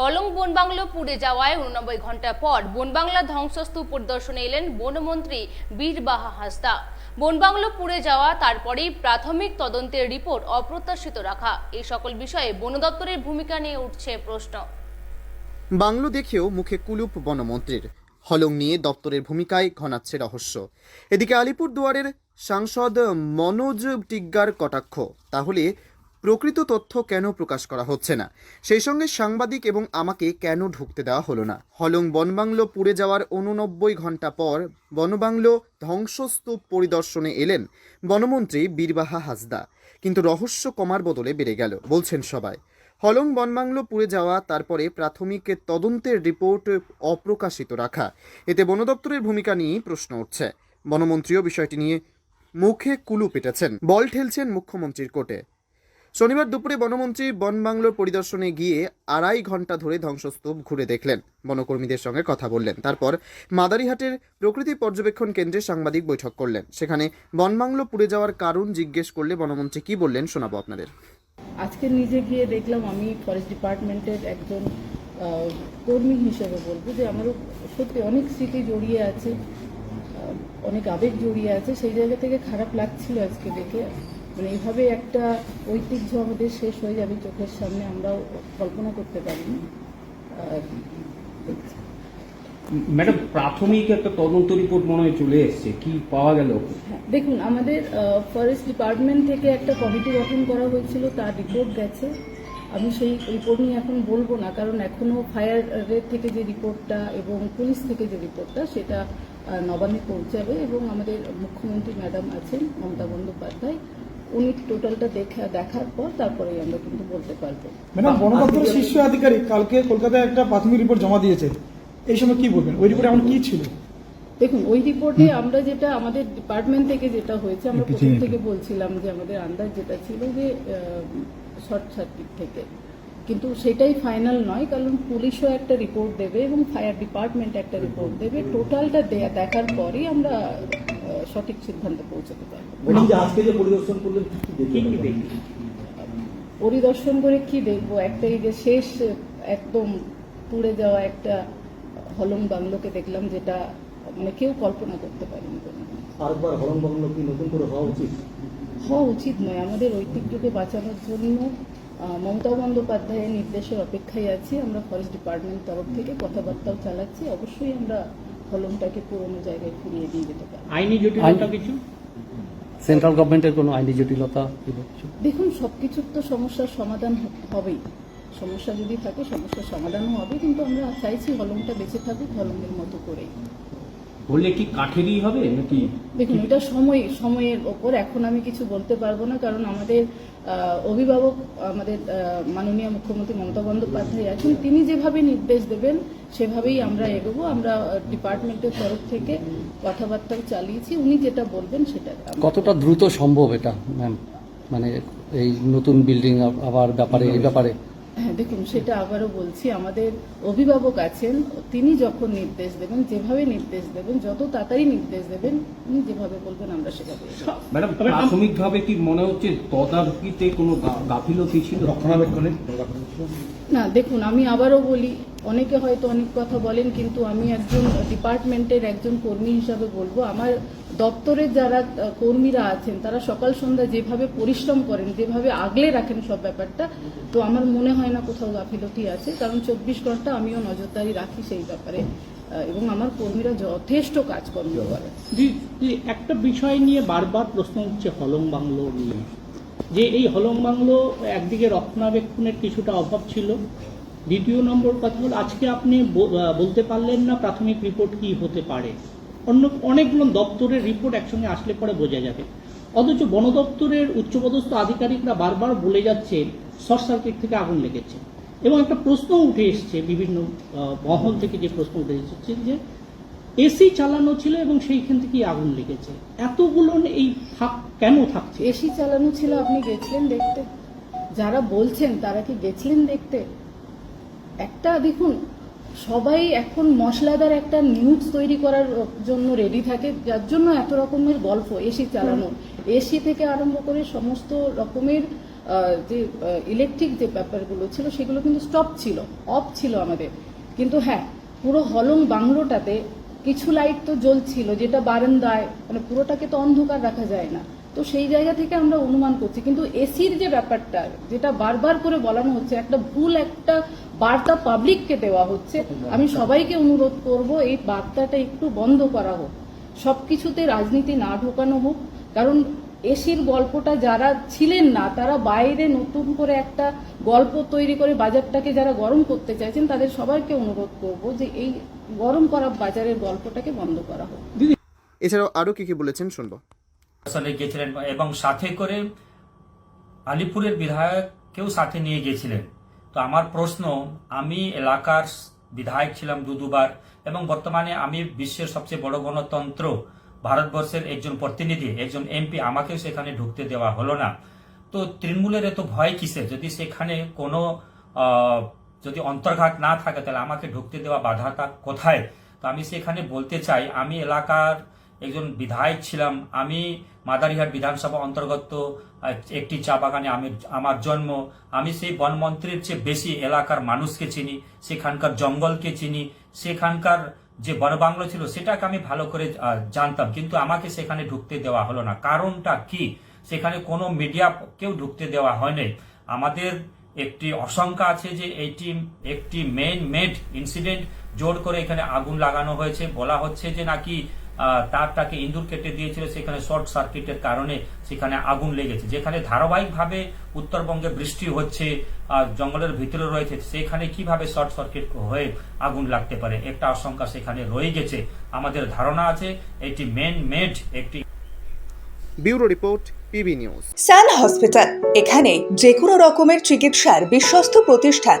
হলং বনবাংলো পুড়ে যাওয়ায় উননব্বই ঘণ্টা পর বনবাংলা ধ্বংসস্তূপ পরিদর্শনে এলেন বনমন্ত্রী বীরবাহা হাসদা। বনবাংলো পুড়ে যাওয়া, তারপরেই প্রাথমিক তদন্তের রিপোর্ট অপ্রত্যাশিত রাখা। এই সকল বিষয়ে বন দপ্তরের ভূমিকা নিয়ে উঠছে প্রশ্ন। বাংলো দেখেও মুখে কুলুপ বনমন্ত্রীর। হলং নিয়ে দপ্তরের ভূমিকায় ঘনাচ্ছে রহস্য। এদিকে আলিপুর দুয়ারের সাংসদ মনোজ টিগ্গার কটাক্ষ। তাহলে প্রকৃত তথ্য কেন প্রকাশ করা হচ্ছে না? সেই সঙ্গে সাংবাদিক এবং আমাকে কেন ঢুকতে দেওয়া হলো না? হলং বনবাংলো পুড়ে যাওয়ার উননব্বই ঘণ্টা পর বনবাংলো ধ্বংসস্তূপ পরিদর্শনে এলেন বনমন্ত্রী বীরবাহা হাসদা। কিন্তু রহস্য কমার বদলে বেড়ে গেল, বলছেন সবাই। হলং বনবাংলো পুড়ে যাওয়া, তারপরে প্রাথমিক তদন্তের রিপোর্ট অপ্রকাশিত রাখা, এতে বন দপ্তরের ভূমিকা নিয়েই প্রশ্ন উঠছে। বনমন্ত্রীও বিষয়টি নিয়ে মুখে কুলু পেটেছেন। বল ঠেলছেন মুখ্যমন্ত্রীর কোর্টে শনিবার দুপুরে বনমন্ত্রী বনবাংলোর পরিদর্শনে গিয়ে আড়াই ঘণ্টা ধরে ধ্বংসস্তূপ ঘুরে দেখলেন। বনকর্মীদের সঙ্গে কথা বললেন। তারপর মাদারিহাটের প্রকৃতি পর্যবেক্ষণ কেন্দ্রে সাংবাদিক বৈঠক করলেন। সেখানে বনবাংলো পুড়ে যাওয়ার কারণ জিজ্ঞেস করলে বনমন্ত্রী কি বললেন শোনাবো আপনাদের। আজকে নিজে গিয়ে দেখলাম আমি ফরেস্ট ডিপার্টমেন্টের একজন কর্মী হিসেবে বলব যে আমারও সত্যি অনেক স্মৃতি জড়িয়ে আছে অনেক আবেগ জড়িয়ে আছে। সেই জায়গা থেকে খারাপ লাগছিল আজকে দেখে। মানে এইভাবে একটা ঐতিহ্য আমাদের শেষ হয়ে যাবে চোখের সামনে আমরাও কল্পনা করতে পারিনি ম্যাডাম প্রাথমিক একটা তদন্ত রিপোর্ট মনে হয় চলে এসছে। কি পাওয়া গেল? হ্যাঁ, দেখুন আমাদের ফরেস্ট ডিপার্টমেন্ট থেকে একটা কমিটি গঠন করা হয়েছিল তার রিপোর্ট গেছে। আমি সেই রিপোর্ট নিয়ে এখন বলব না কারণ এখনও ফায়ারের থেকে যে রিপোর্টটা এবং পুলিশ থেকে যে রিপোর্টটা সেটা নবান্নে পৌঁছাবে এবং আমাদের মুখ্যমন্ত্রী ম্যাডাম আছেন মমতা বন্দ্যোপাধ্যায়। উনি টোটালটা দেখা দেখার পর তারপরেই আমরা কিন্তু বলতে পারব। ম্যাডাম বন দপ্তরের শীর্ষ আধিকারিক কালকে কলকাতায় একটা প্রাথমিক রিপোর্ট জমা দিয়েছে। এই সময় কি বলবেন? ওই রিপোর্টে এমন কি ছিল? দেখুন ওই রিপোর্টে আমরা যেটা আমাদের ডিপার্টমেন্ট থেকে যেটা হয়েছে আমরা প্রথম থেকে বলছিলাম যে আমাদের আন্দাজ যেটা ছিল যে শর্ট সার্কিট থেকে। কিন্তু সেটাই ফাইনাল নয় কারণ পুলিশও একটা রিপোর্ট দেবে এবং ফায়ার ডিপার্টমেন্ট একটা রিপোর্ট দেবে। টোটালটা দেখার পরেই আমরা সঠিক সিদ্ধান্তে পৌঁছাতে পারব। আজকে যে পরিদর্শন করলেন কি কি করে কি দেখব? একটা এই যে শেষ একদম পুড়ে যাওয়া একটা হলং বাংলোকে দেখলাম যেটা মানে কেউ কল্পনা করতে পারেনি আরেকবার বাংলো কি নতুন করে হওয়া উচিত? হওয়া উচিত নয়। আমাদের ঐতিহ্যকে বাঁচানোর জন্য মমতা বন্দ্যোপাধ্যায়ের নির্দেশের অপেক্ষায় আছি। আমরা ফরেস্ট ডিপার্টমেন্ট তরফ থেকে কথাবার্তাও চালাচ্ছি। অবশ্যই আমরা হলমটাকে পুরোনো জায়গায় ফিরিয়ে দিয়ে যেতে পারি। আইনি জটিলতা কিছু? সেন্ট্রাল গভর্নমেন্টের কোনো আইনি জটিলতা দেখুন সবকিছুর তো সমস্যার সমাধান হবেই। সমস্যা যদি থাকে সমস্যার সমাধানও হবে কিন্তু আমরা চাইছি হলমটা বেঁচে থাকুক হলমের মতো করেই। বললে কি কাঠেরই হবে নাকি? দেখুন এটা সময় সময়ের ওপর। এখন আমি কিছু বলতে পারব না কারণ আমাদের আহ, অভিভাবক আমাদের আহ, মাননীয় মুখ্যমন্ত্রী মমতা বন্দ্যোপাধ্যায় আছেন। তিনি যেভাবে নির্দেশ দেবেন সেভাবেই আমরা এগোবো। আমরা ডিপার্টমেন্টের তরফ থেকে কথাবার্তাও চালিয়েছি। উনি যেটা বলবেন সেটা কতটা দ্রুত সম্ভব এটা ম্যাম? মানে এই নতুন বিল্ডিং আবার ব্যাপারে এই ব্যাপারে? হ্যাঁ দেখুন সেটা আবারও বলছি। আমাদের অভিভাবক আছেন তিনি যখন নির্দেশ দেবেন যেভাবে নির্দেশ দেবেন যত তাড়াতাড়ি নির্দেশ দেবেন উনি যেভাবে বলবেন আমরা সেভাবে ম্যাডাম প্রাথমিকভাবে কি মনে হচ্ছে তদারকিতে কোনো গাফিলতি ছিল? রক্ষণাবেক্ষণে না দেখুন আমি আবারও বলি অনেকে হয়তো অনেক কথা বলেন কিন্তু আমি একজন ডিপার্টমেন্টের একজন কর্মী হিসাবে বলব আমার দপ্তরের যারা কর্মীরা আছেন তারা সকাল সন্ধ্যা যেভাবে পরিশ্রম করেন যেভাবে আগলে রাখেন সব ব্যাপারটা তো আমার মনে হয় না কোথাও গাফিলতি আছে কারণ চব্বিশ ঘণ্টা আমিও নজরদারি রাখি সেই ব্যাপারে এবং আমার কর্মীরা যথেষ্ট কাজকর্ম জি, একটা বিষয় নিয়ে বারবার প্রশ্ন উঠছে হলং বাংলো নিয়ে যে এই হলং বাংলো একদিকে রক্ষণাবেক্ষণের কিছুটা অভাব ছিল দ্বিতীয় নম্বর কথা হলো, আজকে আপনি বলতে পারলেন না প্রাথমিক রিপোর্ট কি হতে পারে। অন্য অনেকগুলো দপ্তরের রিপোর্ট একসঙ্গে আসলে পরে বোঝা যাবে। অথচ বন দপ্তরের উচ্চপদস্থ আধিকারিকরা বারবার বলে যাচ্ছে, শর্ট সার্কিট থেকে আগুন লেগেছে। এবং একটা প্রশ্ন উঠে এসছে বিভিন্ন মহল থেকে যে প্রশ্ন উঠে এসেছে যে এসি চালানো ছিল এবং সেইখান থেকেই আগুন লেগেছে। এতগুলো এই থাক, কেন থাকছে? এসি চালানো ছিল, আপনি গেছিলেন দেখতে? যারা বলছেন, তারা কি গেছিলেন দেখতে? একটা, দেখুন, সবাই এখন মশলাদার একটা নিউজ তৈরি করার জন্য রেডি থাকে, যার জন্য এত রকমের গল্প, এসি চালানো। এসি থেকে আরম্ভ করে সমস্ত রকমের যে ইলেকট্রিক যে ব্যাপারগুলো ছিল, সেগুলো কিন্তু স্টপ ছিল অফ ছিল আমাদের। কিন্তু হ্যাঁ পুরো হলং বাংলোটাতে কিছু লাইট তো জ্বলছিল, যেটা বারান্দায় মানে পুরোটাকে তো অন্ধকার রাখা যায় না। তো সেই জায়গা থেকে আমরা অনুমান করছি। কিন্তু এসির যে ব্যাপারটা, যেটা বারবার করে বলানো হচ্ছে, একটা ভুল একটা বার্তা পাবলিককে দেওয়া হচ্ছে, আমি সবাইকে অনুরোধ করব এই বার্তাটা একটু বন্ধ করা হোক। সবকিছুতে রাজনীতি না ঢোকানো হোক, কারণ এসির গল্পটা যারা ছিলেন না, তারা বাইরে নতুন করে একটা গল্প তৈরি করে বাজারটাকে যারা গরম করতে চাইছেন, তাদের সবাইকে অনুরোধ করব যে এই গরম করা বাজারের গল্পটাকে বন্ধ করা হোক। এছাড়াও আরও কি কি বলেছেন, শুনব। আসলে গেছিলেন এবং সাথে করে আলিপুরের বিধায়ককেও সাথে নিয়ে গেছিলেন তো আমার প্রশ্ন, আমি এলাকার বিধায়ক ছিলাম দু দুবার এবং বর্তমানে আমি বিশ্বের সবচেয়ে বড় গণতন্ত্র ভারতবর্ষের একজন প্রতিনিধি, একজন এমপি, আমাকেও সেখানে ঢুকতে দেওয়া হলো না। তো তৃণমূলের এত ভয় কিসে যদি সেখানে কোনো যদি অন্তর্ঘাত না থাকে, তাহলে আমাকে ঢুকতে দেওয়া বাধাটা কোথায়? তো আমি সেখানে বলতে চাই, আমি এলাকার একজন বিধায়ক ছিলাম। আমি মাদারিহাট বিধানসভা অন্তর্গত একটি চা বাগানে আমি, আমার জন্ম। আমি সেই বনমন্ত্রীর চেয়ে বেশি এলাকার মানুষকে চিনি, সেখানকার জঙ্গলকে চিনি, সেখানকার যে বনবাংলো ছিল সেটাকে আমি ভালো করে জানতাম। কিন্তু আমাকে সেখানে ঢুকতে দেওয়া হলো না। কারণটা কি? সেখানে কোনো মিডিয়া কেউ ঢুকতে দেওয়া হয়নি। আমাদের একটি আশঙ্কা আছে যে এইটি একটি মেন মেড ইনসিডেন্ট জোর করে এখানে আগুন লাগানো হয়েছে। বলা হচ্ছে যে নাকি তারটাকে ইঁদুর কেটে দিয়েছিল সেখানে শর্ট সার্কিটের কারণে সেখানে আগুন লেগেছে। যেখানে ধারাবাহিকভাবে উত্তরবঙ্গে বৃষ্টি হচ্ছে আহ, জঙ্গলের ভিতরে রয়েছে সেখানে কীভাবে শর্ট সার্কিট হয়ে আগুন লাগতে পারে? একটা আশঙ্কা সেখানে রয়ে গেছে। আমাদের ধারণা আছে এটি মেন মেড একটি bureau report PB news. Sun hospital এখানে যে কোনো রকমের চিকিৎসার বিশ্বস্ত প্রতিষ্ঠান।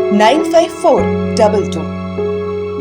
95422.